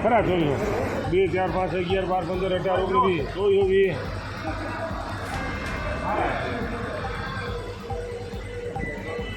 ખરા જોયું બે ચાર પાંચ અગિયાર બાર પંદર અઢાર ઓગણીસ વીસ જોયું વીસ.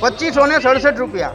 પચીસો ને સડસઠ રૂપિયા.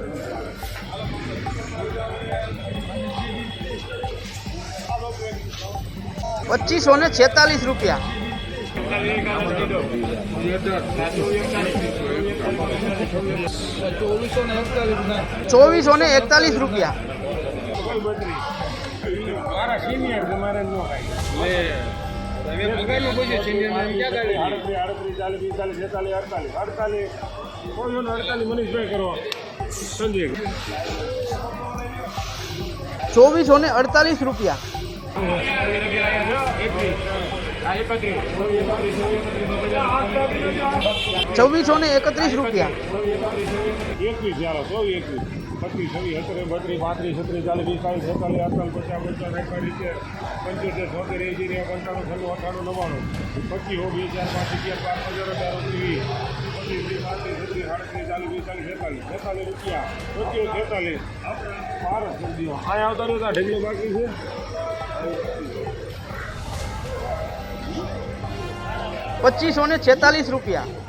પચીસો ને છેતાલીસ રૂપિયા. ચોવીસો ને એકતાલીસ રૂપિયા. ચોવીસો ને અડતાલીસ રૂપિયા. છવ્વીસો ને એકત્રીસ રૂપિયા. એકવીસ જયારે સો એકવીસ. પચીસ છવ્વીસ, સત્તરી, બત્રીસ, પાંત્રીસ, છત્રીસ, ચાલીસ, પિસ્તાલીસ, છેતાલીસ, અડતાલીસ, પચાસ પચાસ એકતાલીસ પંચોતેર, છોતેર એસી પંચાણું છન્નું અઠાણું, નવ્વાણું. પચીસ બે, ચાર, પાંચ અગિયાર પાંચ, પંદર, અઢાર ઓગણીસ પચીસ, ત્રીસ, પાંત્રીસ, છત્રીસ આડત્રીસ ચાલીસ, પિસ્તાલીસ, છેતાલીસ. છેતાલીસ રૂપિયા. પચીસ, છેતાલીસ. બાર અહીંયા આવતા રહ્યો ઢગલો બાકી છે. પચીસો ને છેતાલીસ રૂપિયા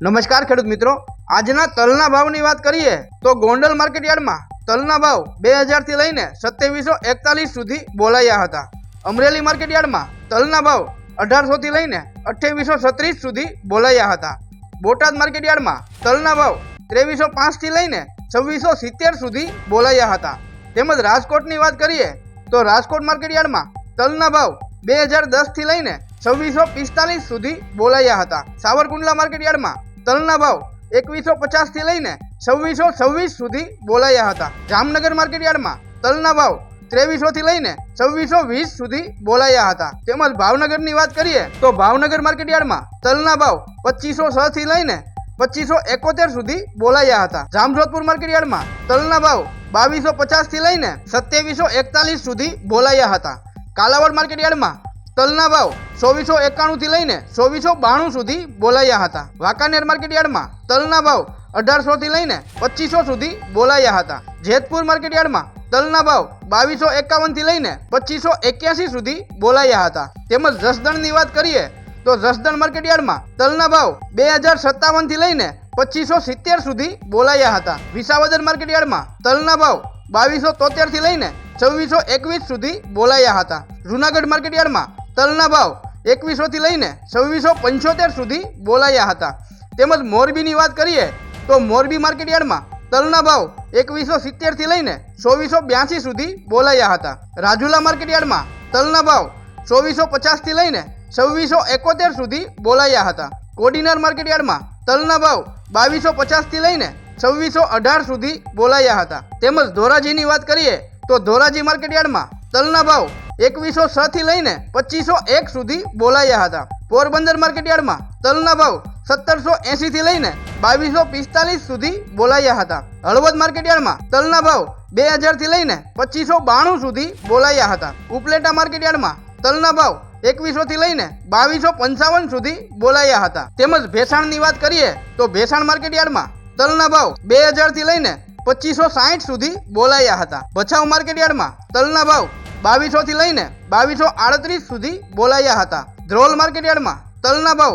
નમસ્કાર ખેડૂત મિત્રો. આજના તલના ભાવની વાત કરીએ તો ગોંડલ માર્કેટ યાર્ડમાં તલના ભાવ બે હજારથી લઈને સત્યાવીસો એકતાલીસ સુધી બોલાયા હતા. અમરેલી માર્કેટ યાર્ડમાં તલના ભાવ અઢારસોથી લઈને અઠ્યાવીસો છત્રીસ સુધી બોલાયા હતા. બોટાદ માર્કેટ યાર્ડમાં તલના ભાવ ત્રેવીસો પાંચથી લઈને છવ્વીસો સિત્તેર સુધી બોલાયા હતા. તેમજ રાજકોટની વાત કરીએ તો રાજકોટ માર્કેટ યાર્ડમાં તલના ભાવ બે હજાર દસથી લઈને છવ્વીસો પિસ્તાલીસ સુધી બોલાયા હતા. સાવરકુંડલા માર્કેટ યાર્ડમાં તલના ભાવ એકવીસો પચાસથી લઈને છવ્વીસો છવ્વીસ સુધી બોલાયા હતા. જામનગર માર્કેટયાર્ડમાં તલના ભાવ ત્રેવીસો થી લઈને છવ્વીસો વીસ સુધી બોલાયા હતા. તેમજ ભાવનગરની વાત કરીએ તો ભાવનગર માર્કેટયાર્ડમાં તલના ભાવ પચીસો છ થી લઈને પચીસો એકોતેર સુધી બોલાયા હતા. જામજોધપુર માર્કેટયાર્ડમાં તલના ભાવ બાવીસો પચાસથી લઈને સત્યાવીસો એકતાલીસ સુધી બોલાયા હતા. કાલાવડ માર્કેટયાર્ડમાં તલના ભાવ ચોવીસો એકાણુંથી લઈને ચોવીસો બાણું સુધી બોલાયા હતા. વાંકાનેર માર્કેટયાર્ડમાં તલના ભાવ અઢારસો થી લઈને પચીસો સુધી બોલાયા હતા. જેતપુર માર્કેટયાર્ડમાં તલના ભાવ બાવીસો એકાવનથી લઈને પચીસો એક્યાસી સુધી બોલાયા હતા. તેમજ જસદણની વાત કરીએ તો જસદણ માર્કેટયાર્ડમાં તલના ભાવ બે હજાર સત્તાવનથી લઈને પચીસો સિત્તેર સુધી બોલાયા હતા. વિસાવદર માર્કેટયાર્ડમાં તલના ભાવ બાવીસો તોતેરથી લઈને છવ્વીસો એકવીસ સુધી બોલાયા હતા. જુનાગઢ માર્કેટયાર્ડમાં તલના ભાવ એકવીસોથી લઈને છવ્વીસો પંચોતેર સુધી બોલાયા હતા. તેમજ મોરબીની વાત કરીએ તો મોરબી માર્કેટયાર્ડમાં તલના ભાવ એકવીસો સિત્તેરથી લઈને ચોવીસો બ્યાસી સુધી બોલાયા હતા. રાજુલા માર્કેટયાર્ડમાં તલના ભાવ ચોવીસો પચાસથી લઈને છવ્વીસો એકોતેર સુધી બોલાયા હતા. કોડીનાર માર્કેટયાર્ડમાં તલના ભાવ બાવીસો પચાસથી લઈને છવ્વીસો અઢાર સુધી બોલાયા હતા. તેમજ ધોરાજીની વાત કરીએ તો ધોરાજી માર્કેટયાર્ડમાં તલના ભાવ એકવીસો છ થી લઈને પચીસો એક સુધી બોલાયા હતા. પોરબંદર માર્કેટયાર્ડમાં તલના ભાવ સત્તરસો એંસી થી લઈને બાવીસો પિસ્તાલીસ સુધી બોલાયા હતા. હળવદ માર્કેટયાર્ડમાં તલના ભાવ બે હજારથી લઈને પચીસો બાણું સુધી બોલાયા હતા. ઉપલેટા માર્કેટયાર્ડમાં તલના ભાવ એકવીસો થી લઈને બાવીસો પંચાવન સુધી બોલાયા હતા. તેમજ ભેસાણની વાત કરીએ તો ભેસાણ માર્કેટયાર્ડમાં તલના ભાવ બે હજારથી લઈને પચીસો સાઠ સુધી બોલાયા હતા. ભચાઉ માર્કેટયાર્ડમાં તલના ભાવ બાવીસો થી લઈને બાવીસો આડત્રીસ સુધી બોલાયા હતા. ધ્રોલ માર્કેટયાર્ડમાં તલના ભાવ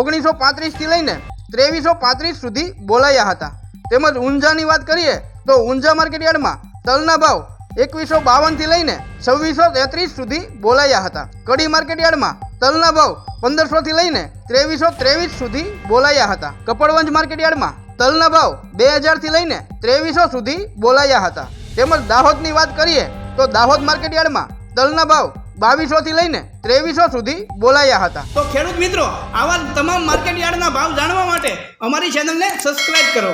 ઓગણીસો પાંત્રીસથી લઈને ત્રેવીસો પાંત્રીસ સુધી બોલાયા હતા. તેમજ ઊંઝાની વાત કરીએ તો ઊંઝા માર્કેટયાર્ડમાં તલના ભાવ એકવીસો બાવનથી લઈને છવ્વીસો તેત્રીસ સુધી બોલાયા હતા. કડી માર્કેટયાર્ડમાં તલના ભાવ પંદરસો થી લઈને ત્રેવીસો ત્રેવીસ સુધી બોલાયા હતા. કપડવંજ માર્કેટયાર્ડમાં તલના ભાવ બે હજારથી લઈને ત્રેવીસો સુધી બોલાયા હતા. તેમજ દાહોદની વાત કરીએ તો દાહોદ માર્કેટયાર્ડમાં તલના ભાવ બાવીસો થી લઈને ત્રેવીસો સુધી બોલાયા હતા. તો ખેડૂત મિત્રો, આવા તમામ માર્કેટ યાર્ડના ભાવ જાણવા માટે અમારી ચેનલને સબસ્ક્રાઇબ કરો.